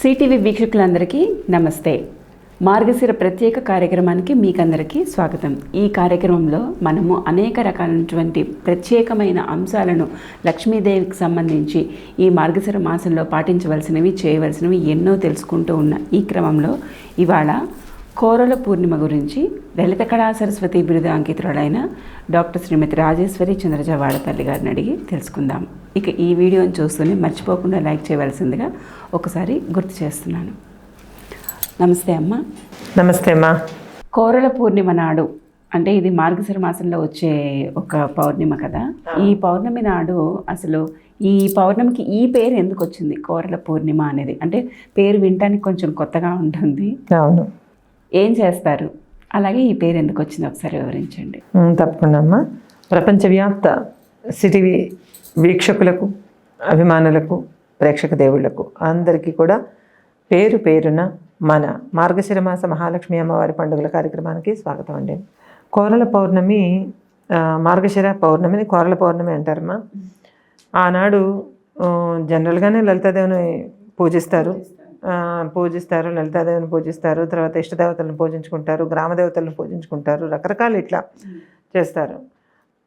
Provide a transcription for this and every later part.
CTV వీక్షకులందరికీ నమస్తే. మార్గశిర ప్రత్యేక కార్యక్రమానికి మీకందరికీ స్వాగతం. ఈ కార్యక్రమంలో మనము అనేక రకాలైనటువంటి ప్రత్యేకమైన అంశాలను లక్ష్మీదేవికి సంబంధించి ఈ మార్గశిర మాసంలో పాటించవలసినవి చేయవలసినవి ఎన్నో తెలుసుకుంటూ ఉన్న ఈ క్రమంలో ఇవాళ కోరల పూర్ణిమ గురించి లలిత కళా సరస్వతి బిరుదు అంకితురాలైన డాక్టర్ శ్రీమతి రాజేశ్వరి చంద్రజ వాడపల్లి గారిని అడిగి తెలుసుకుందాం. ఇక ఈ వీడియోని చూస్తూనే మర్చిపోకుండా లైక్ చేయవలసిందిగా ఒకసారి గుర్తు చేస్తున్నాను. నమస్తే అమ్మ. నమస్తే అమ్మా. కోరల పూర్ణిమ నాడు అంటే ఇది మార్గశిర మాసంలో వచ్చే ఒక పౌర్ణిమ కదా? ఈ పౌర్ణమి నాడు అసలు ఈ పౌర్ణమికి ఈ పేరు ఎందుకు వచ్చింది కోరల పూర్ణిమ అనేది? అంటే పేరు వినటానికి కొంచెం కొత్తగా ఉంటుంది. అవును. ఏం చేస్తారు? అలాగే ఈ పేరు ఎందుకు వచ్చింది ఒకసారి వివరించండి. తప్పకుండా అమ్మా. ప్రపంచవ్యాప్త సిటీ వీక్షకులకు అభిమానులకు ప్రేక్షక దేవుళ్ళకు అందరికీ కూడా పేరు పేరున మన మార్గశిర మాస మహాలక్ష్మి అమ్మవారి పండుగల కార్యక్రమానికి స్వాగతం అండి. కోరల పౌర్ణమి మార్గశిర పౌర్ణమిని కోరల పౌర్ణమి అంటారమ్మా. ఆనాడు జనరల్గానే లలితాదేవిని పూజిస్తారు. పూజిస్తారు లలితాదేవిని పూజిస్తారు తర్వాత ఇష్టదేవతలను పూజించుకుంటారు గ్రామ దేవతలను పూజించుకుంటారు రకరకాలు ఇట్లా చేస్తారు.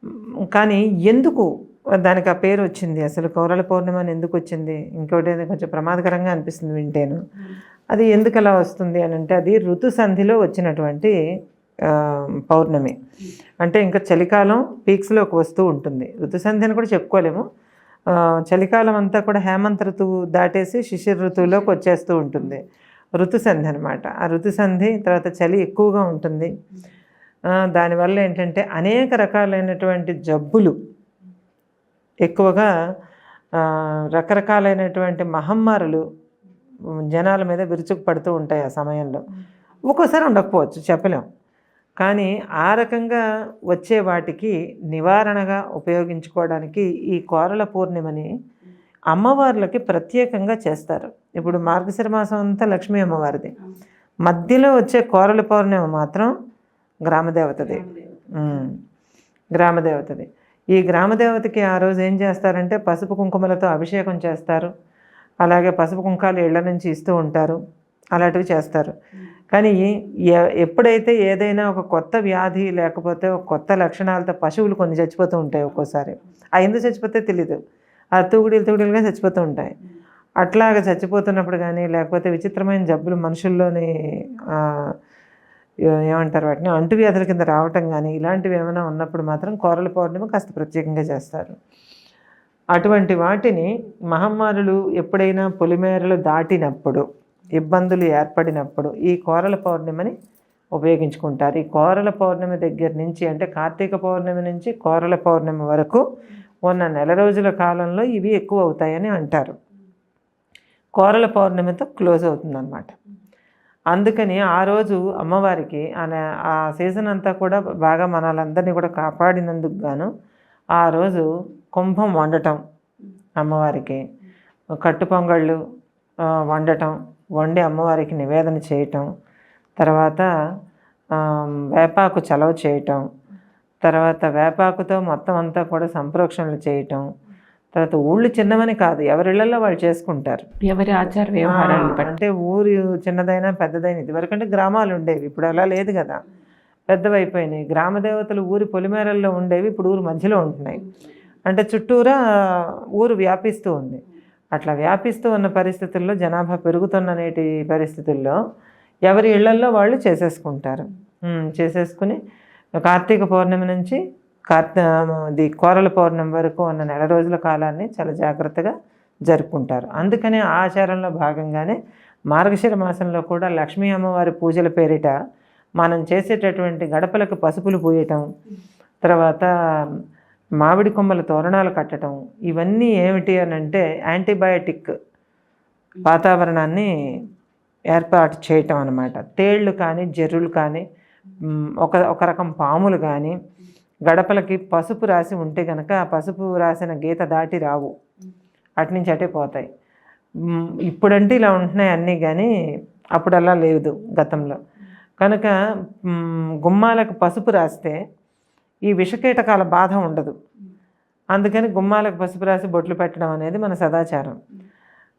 మ్, కానీ ఎందుకు దానికి ఆ పేరు వచ్చింది? అసలు కౌరల పౌర్ణమి అని ఎందుకు వచ్చింది? ఇంకోటి ఏదో కొంచెం ప్రమాదకరంగా అనిపిస్తుంది వింటేను. అది ఎందుకు అలా వస్తుంది అని అంటే అది ఋతు సంధిలో వచ్చినటువంటి పౌర్ణమి. అంటే ఇంకా చలికాలం పీక్స్లోకి వస్తూ ఉంటుంది. ఋతు సంధి అని కూడా చెప్పుకోలేము. చలికాలం అంతా కూడా హేమంత ఋతువు దాటేసి శిశిర ఋతువులోకి వచ్చేస్తూ ఉంటుంది. ఋతుసంధి అనమాట ఆ ఋతుసంధి తర్వాత చలి ఎక్కువగా ఉంటుంది. దానివల్ల ఏంటంటే అనేక రకాలైనటువంటి జబ్బులు ఎక్కువగా రకరకాలైనటువంటి మహమ్మారులు జనాల మీద విరుచుకు పడుతూ ఉంటాయి ఆ సమయంలో. ఒక్కోసారి ఉండకపోవచ్చు చెప్పలేం. కానీ ఆ రకంగా వచ్చే వాటికి నివారణగా ఉపయోగించుకోవడానికి ఈ కోరల పూర్ణిమని అమ్మవార్లకి ప్రత్యేకంగా చేస్తారు. ఇప్పుడు మార్గశిర మాసం అంతా లక్ష్మీ అమ్మవారిది. మధ్యలో వచ్చే కోరల పౌర్ణిమ మాత్రం గ్రామదేవతది. గ్రామదేవతది. ఈ గ్రామదేవతకి ఆ రోజు ఏం చేస్తారంటే పసుపు కుంకుమలతో అభిషేకం చేస్తారు. అలాగే పసుపు కుంకాలు ఇళ్ళ నుంచి ఇస్తూ ఉంటారు. అలాంటివి చేస్తారు. కానీ ఎ- ఎప్పుడైతే ఏదైనా ఒక కొత్త వ్యాధి లేకపోతే ఒక కొత్త లక్షణాలతో పశువులు కొన్ని చచ్చిపోతూ ఉంటాయి ఒక్కోసారి. ఆ ఎందుకు చచ్చిపోతే తెలీదు. ఆ తూగుడిలు తూగుడిలుగా చచ్చిపోతూ ఉంటాయి. అట్లాగా చచ్చిపోతున్నప్పుడు కానీ లేకపోతే విచిత్రమైన జబ్బులు మనుషుల్లోని ఏమంటారు వాటిని అంటువ్యాధుల కింద రావటం కానీ ఇలాంటివి ఏమైనా ఉన్నప్పుడు మాత్రం కోరల పౌర్ణిమ కాస్త ప్రత్యేకంగా చేస్తారు. అటువంటి వాటిని మహమ్మారులు ఎప్పుడైనా పొలిమేరలు దాటినప్పుడు ఇబ్బందులు ఏర్పడినప్పుడు ఈ కోరల పౌర్ణిమని ఉపయోగించుకుంటారు. ఈ కోరల పౌర్ణమి దగ్గర నుంచి అంటే కార్తీక పౌర్ణమి నుంచి కోరల పౌర్ణమి వరకు ఉన్న నెల రోజుల కాలంలో ఇవి ఎక్కువ అవుతాయని అంటారు. కోరల పౌర్ణమితో క్లోజ్ అవుతుందన్నమాట. అందుకని ఆ రోజు అమ్మవారికి అనే ఆ సీజన్ అంతా కూడా బాగా మనలందరినీ కూడా కాపాడినందుకు గాను ఆ రోజు కుంభం వండటం అమ్మవారికి. కట్టు పొంగళ్ళు వండటం వండి అమ్మవారికి నివేదన చేయటం తర్వాత వేపాకు చలవ చేయటం తర్వాత వేపాకుతో మొత్తం అంతా కూడా సంప్రోక్షణలు చేయటం తర్వాత ఊళ్ళు చిన్నవని కాదు ఎవరిళ్ళలో వాళ్ళు చేసుకుంటారు. ఎవరి ఆచార బట్టి. అంటే ఊరు చిన్నదైనా పెద్దదైనా ఇదివరకంటే గ్రామాలు ఉండేవి ఇప్పుడు అలా లేదు కదా. పెద్దవైపోయినాయి. గ్రామ దేవతలు ఊరి పొలిమేరల్లో ఉండేవి ఇప్పుడు ఊరు మధ్యలో ఉంటున్నాయి. అంటే చుట్టూరా ఊరు వ్యాపిస్తూ ఉంది. అట్లా వ్యాపిస్తూ ఉన్న పరిస్థితుల్లో జనాభా పెరుగుతున్న నేటి పరిస్థితుల్లో ఎవరి ఇళ్ళల్లో వాళ్ళు చేసేసుకుంటారు. చేసేసుకుని కార్తీక పౌర్ణమి నుంచి కార్త ది కోరల పౌర్ణమి వరకు ఉన్న నెల రోజుల కాలాన్ని చాలా జాగ్రత్తగా జరుపుకుంటారు. అందుకనే ఆచారంలో భాగంగానే మార్గశిర మాసంలో కూడా లక్ష్మీ అమ్మవారి పూజల పేరిట మనం చేసేటటువంటి గడపలకు పసుపులు పూయటం తర్వాత మామిడి కొమ్మల తోరణాలు కట్టడం ఇవన్నీ ఏమిటి అని అంటే యాంటీబయాటిక్ వాతావరణాన్ని ఏర్పాటు చేయటం అనమాట తేళ్ళు కానీ జర్రులు కానీ ఒక ఒక రకం పాములు కానీ గడపలకి పసుపు రాసి ఉంటే కనుక పసుపు రాసిన గీత దాటి రావు. అటు నుంచి అటే పోతాయి. ఇప్పుడంటే ఇలా ఉంటున్నాయి అన్నీ కానీ అప్పుడల్లా లేదు గతంలో. కనుక గుమ్మాలకు పసుపు రాస్తే ఈ విషకీటకాల బాధ ఉండదు. అందుకని గుమ్మాలకు పసుపు రాసి బొట్లు పెట్టడం అనేది మన సదాచారం.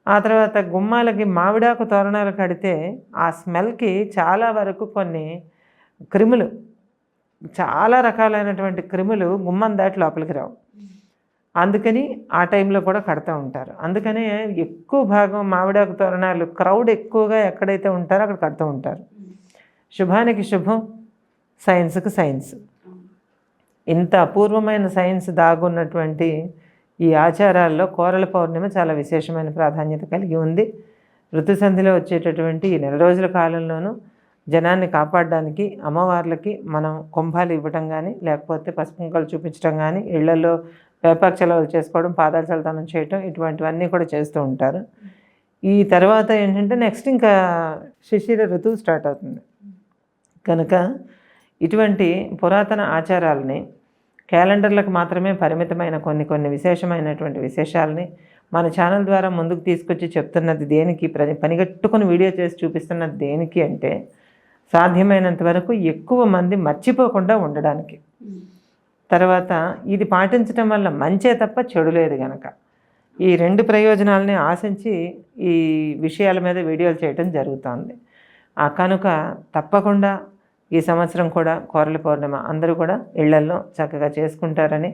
ఆ తర్వాత గుమ్మాలకి మామిడాకు తోరణాలు కడితే ఆ స్మెల్కి చాలా వరకు కొన్ని క్రిములు చాలా రకాలైనటువంటి క్రిములు గుమ్మం దాటి లోపలికి రావు. అందుకని ఆ టైంలో కూడా కడతా ఉంటారు. అందుకనే ఎక్కువ భాగం మామిడాకు తోరణాలు క్రౌడ్ ఎక్కువగా ఎక్కడైతే ఉంటారో అక్కడ కడుతూ ఉంటారు. శుభానికి శుభం సైన్స్కి సైన్స్. ఇంత అపూర్వమైన సైన్స్ దాగున్నటువంటి ఈ ఆచారాల్లో కోరల పౌర్ణిమ చాలా విశేషమైన ప్రాధాన్యత కలిగి ఉంది. ఋతుసంధిలో వచ్చేటటువంటి ఈ నెల రోజుల కాలంలోనూ జనాన్ని కాపాడడానికి అమ్మవార్లకి మనం కుంభాలు ఇవ్వటం కానీ లేకపోతే పసుపుంకలు చూపించడం కానీ ఇళ్ళలో వేపాకు చలవలు చేసుకోవడం పాదాలు చలతనం చేయటం ఇటువంటివన్నీ కూడా చేస్తూ ఉంటారు. ఈ తర్వాత ఏంటంటే నెక్స్ట్ ఇంకా శిశిర ఋతువు స్టార్ట్ అవుతుంది. కనుక ఇటువంటి పురాతన ఆచారాలని క్యాలెండర్లకు మాత్రమే పరిమితమైన కొన్ని కొన్ని విశేషమైనటువంటి విశేషాలని మన ఛానల్ ద్వారా ముందుకు తీసుకొచ్చి చెప్తున్నది దేనికి ప్ర- పనిగట్టుకుని వీడియో చేసి చూపిస్తున్నది దేనికి అంటే సాధ్యమైనంత వరకు ఎక్కువ మంది మర్చిపోకుండా ఉండడానికి. తర్వాత ఇది పాటించడం వల్ల మంచే తప్ప చెడు లేదు గనక. ఈ రెండు ప్రయోజనాలని ఆశించి ఈ విషయాల మీద వీడియోలు చేయటం జరుగుతోంది. ఆ కనుక తప్పకుండా ఈ సంవత్సరం కూడా కోరల పౌర్ణిమ అందరూ కూడా ఇళ్ళల్లో చక్కగా చేసుకుంటారని.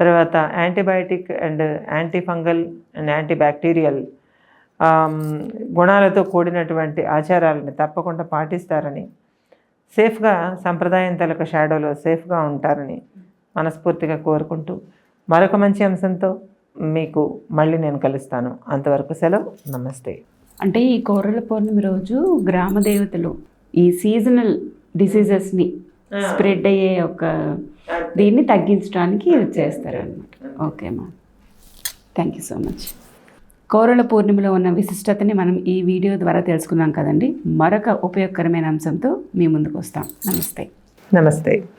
తర్వాత antibiotic and anti fungal and anti bacterial గుణాలతో కూడినటువంటి ఆచారాలని తప్పకుండా పాటిస్తారని. సేఫ్గా సంప్రదాయం తలక షాడోలో సేఫ్గా ఉంటారని మనస్ఫూర్తిగా కోరుకుంటూ మరొక మంచి అంశంతో మీకు మళ్ళీ నేను కలుస్తాను. అంతవరకు సెలవు. నమస్తే. అంటే ఈ కోరల పౌర్ణమి రోజు గ్రామ దేవతలు ఈ సీజనల్ డిసీజెస్ని స్ప్రెడ్ అయ్యే ఒక దీన్ని తగ్గించడానికి ఇది చేస్తారు అనమాట ఓకే మా థ్యాంక్ యూ సో మచ్ కోరల పూర్ణిమలో ఉన్న విశిష్టతని మనం ఈ వీడియో ద్వారా తెలుసుకున్నాం కదండి. మరొక ఉపయోగకరమైన అంశంతో మీ ముందుకు వస్తాం. నమస్తే. నమస్తే.